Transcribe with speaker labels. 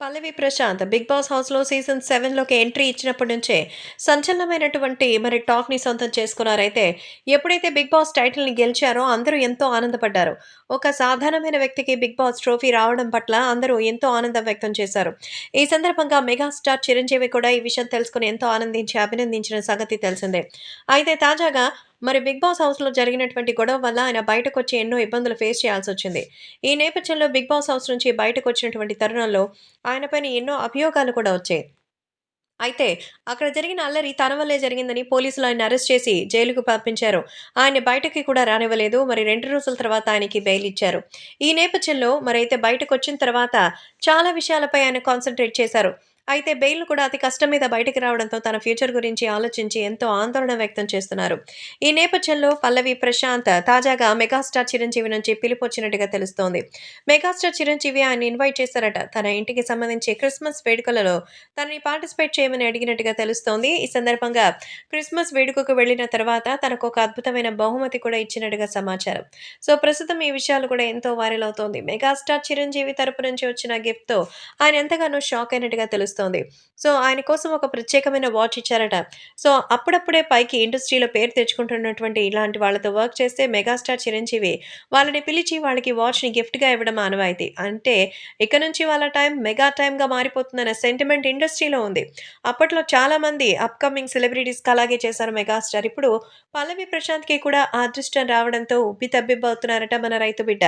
Speaker 1: పల్లవి Prashanth Bigg Boss హౌస్‌లో season సెవెన్లోకి entry ఇచ్చినప్పటి నుంచే సంచలనమైనటువంటి మరి టాక్‌ని సొంతం చేసుకున్నారైతే ఎప్పుడైతే బిగ్ బాస్ టైటిల్‌ని గెలిచారో అందరూ ఎంతో ఆనందపడ్డారు. ఒక సాధారణమైన వ్యక్తికి బిగ్ బాస్ ట్రోఫీ రావడం పట్ల అందరూ ఎంతో ఆనందం వ్యక్తం చేశారు. ఈ సందర్భంగా మెగాస్టార్ చిరంజీవి కూడా ఈ విషయం తెలుసుకొని ఎంతో ఆనందించి అభినందించిన సంగతి తెలిసిందే. అయితే తాజాగా మరి బిగ్ బాస్ హౌస్‌లో జరిగినటువంటి గొడవ వల్ల ఆయన బయటకొచ్చి ఎన్నో ఇబ్బందులు ఫేస్ చేయాల్సి వచ్చింది ఈ నేపథ్యంలో బిగ్ బాస్ హౌస్ నుంచి బయటకొచ్చినటువంటి తరుణంలో ఆయనపైన ఎన్నో అభియోగాలు కూడా వచ్చాయి. అయితే అక్కడ జరిగిన అల్లరి తన వల్లే జరిగిందని పోలీసులు ఆయన అరెస్ట్ చేసి జైలుకు పంపించారు. ఆయన బయటకి కూడా రానివ్వలేదు. మరి రెండు రోజుల తర్వాత ఆయనకి బెయిల్ ఇచ్చారు. ఈ నేపథ్యంలో మరైతే బయటకొచ్చిన తర్వాత చాలా విషయాలపై ఆయన కాన్సన్ట్రేట్ చేశారు. అయితే బెయిల్ కూడా అతి కష్టం మీద బయటకు రావడంతో తన ఫ్యూచర్ గురించి ఆలోచించి ఎంతో ఆందోళన వ్యక్తం చేస్తున్నారు. ఈ నేపథ్యంలో పల్లవి ప్రశాంత్ తాజాగా మెగాస్టార్ చిరంజీవి నుంచి పిలుపొచ్చినట్టుగా తెలుస్తోంది. మెగాస్టార్ చిరంజీవి ఆయన ఇన్వైట్ చేశారట. తన ఇంటికి సంబంధించి క్రిస్మస్ వేడుకలలో తనని పార్టిసిపేట్ చేయమని అడిగినట్టుగా తెలుస్తోంది. ఈ సందర్భంగా క్రిస్మస్ వేడుకకు వెళ్ళిన తర్వాత తనకు ఒక అద్భుతమైన బహుమతి కూడా ఇచ్చినట్టుగా సమాచారం. సో ప్రస్తుతం ఈ విషయాలు కూడా ఎంతో వైరల్ అవుతోంది. మెగాస్టార్ చిరంజీవి తరపు నుంచి వచ్చిన గిఫ్ట్‌తో ఆయన ఎంతగానో షాక్ అయినట్టుగా తెలుస్తోంది. సో ఆయన కోసం ఒక ప్రత్యేకమైన వాచ్ ఇచ్చారట. సో అప్పుడప్పుడే పైకి ఇండస్ట్రీలో పేరు తెచ్చుకుంటున్నటువంటి ఇలాంటి వాళ్ళతో వర్క్ చేస్తే మెగాస్టార్ చిరంజీవి వాళ్ళని పిలిచి వాళ్ళకి వాచ్‌ని గిఫ్ట్‌గా ఇవ్వడం ఆనవాయితీ. అంటే ఇక నుంచి వాళ్ళ టైం మెగా టైంగా మారిపోతుందన్న సెంటిమెంట్ ఇండస్ట్రీలో ఉంది. అప్పట్లో చాలామంది అప్‌కమింగ్ సెలబ్రిటీస్‌కి అలాగే చేశారు మెగాస్టార్. ఇప్పుడు పల్లవి ప్రశాంత్‌కి కూడా ఆ అదృష్టం రావడంతో ఉబ్బి తబ్బిబ్బవుతున్నారట మన రైతు బిడ్డ.